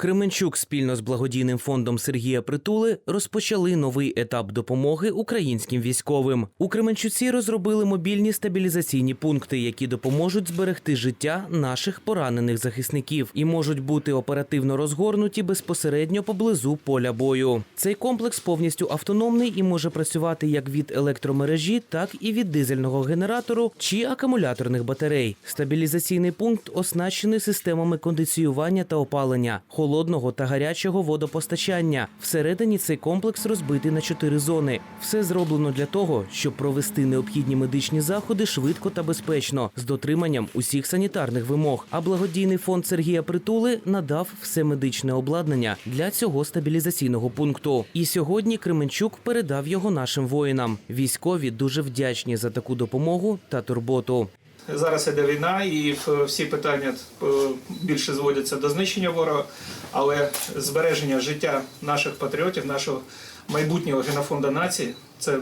Кременчук спільно з благодійним фондом Сергія Притули розпочали новий етап допомоги українським військовим. У Кременчуці розробили мобільні стабілізаційні пункти, які допоможуть зберегти життя наших поранених захисників і можуть бути оперативно розгорнуті безпосередньо поблизу поля бою. Цей комплекс повністю автономний і може працювати як від електромережі, так і від дизельного генератору чи акумуляторних батарей. Стабілізаційний пункт оснащений системами кондиціювання та опалення, холодного та гарячого водопостачання. Всередині цей комплекс розбитий на чотири зони. Все зроблено для того, щоб провести необхідні медичні заходи швидко та безпечно з дотриманням усіх санітарних вимог. А благодійний фонд Сергія Притули надав все медичне обладнання для цього стабілізаційного пункту. І сьогодні Кременчук передав його нашим воїнам. Військові дуже вдячні за таку допомогу та турботу. Зараз іде війна, і всі питання е, більше зводяться до знищення ворога, але збереження життя наших патріотів, нашого майбутнього генофонду нації це,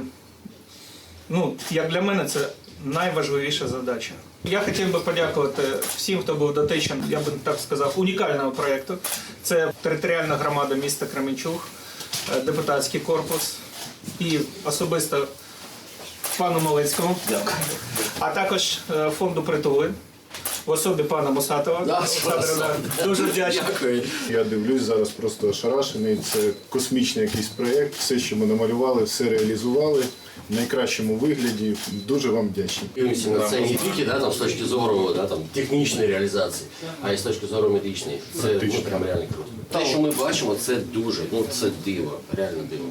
ну, як для мене, це найважливіша задача. Я хотів би подякувати всім, хто був дотичен, я би так сказав, унікального проєкту. Це територіальна громада міста Кременчуг, е, депутатський корпус і особисто пану Малецькому, а також е, фонду притули в особі пана. Да, да, Дуже вдячний. Дякую. Я дивлюсь зараз просто ошарашений. Це космічний якийсь проєкт. Все, що ми намалювали, все реалізували в найкращому вигляді. Дуже вам вдячні. Дивимося на це не тільки да, там, з точки зору да, там, технічної реалізації, а й з точки зору медичної. Це ну, прям реально круто. Те, що ми бачимо, це дуже, ну це диво, реально диво.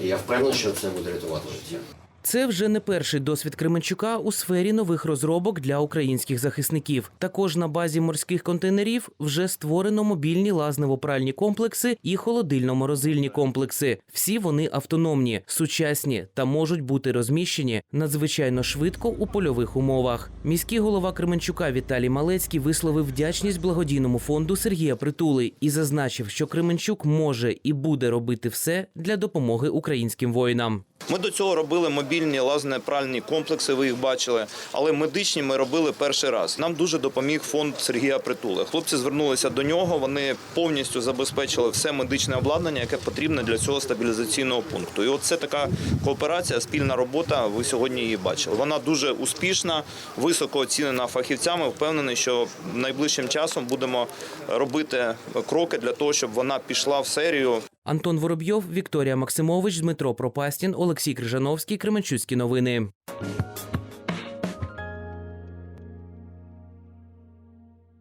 І я впевнений, що це буде рятувати життя. Це вже не перший досвід Кременчука у сфері нових розробок для українських захисників. Також на базі морських контейнерів вже створено мобільні лазнево-пральні комплекси і холодильно-морозильні комплекси. Всі вони автономні, сучасні та можуть бути розміщені надзвичайно швидко у польових умовах. Міський голова Кременчука Віталій Малецький висловив вдячність благодійному фонду Сергія Притули і зазначив, що Кременчук може і буде робити все для допомоги українським воїнам. Ми до цього робили мобільні лазне-пральні комплекси, ви їх бачили, але медичні ми робили перший раз. Нам дуже допоміг фонд Сергія Притули. Хлопці звернулися до нього. Вони повністю забезпечили все медичне обладнання, яке потрібне для цього стабілізаційного пункту. І от це така кооперація, спільна робота. Ви сьогодні її бачили. Вона дуже успішна, високо оцінена фахівцями. Впевнений, що найближчим часом будемо робити кроки для того, щоб вона пішла в серію Антон Воробйов, Вікторія Максимович, Дмитро Пропастін, Олексій Крижановський, Кременчуцькі новини.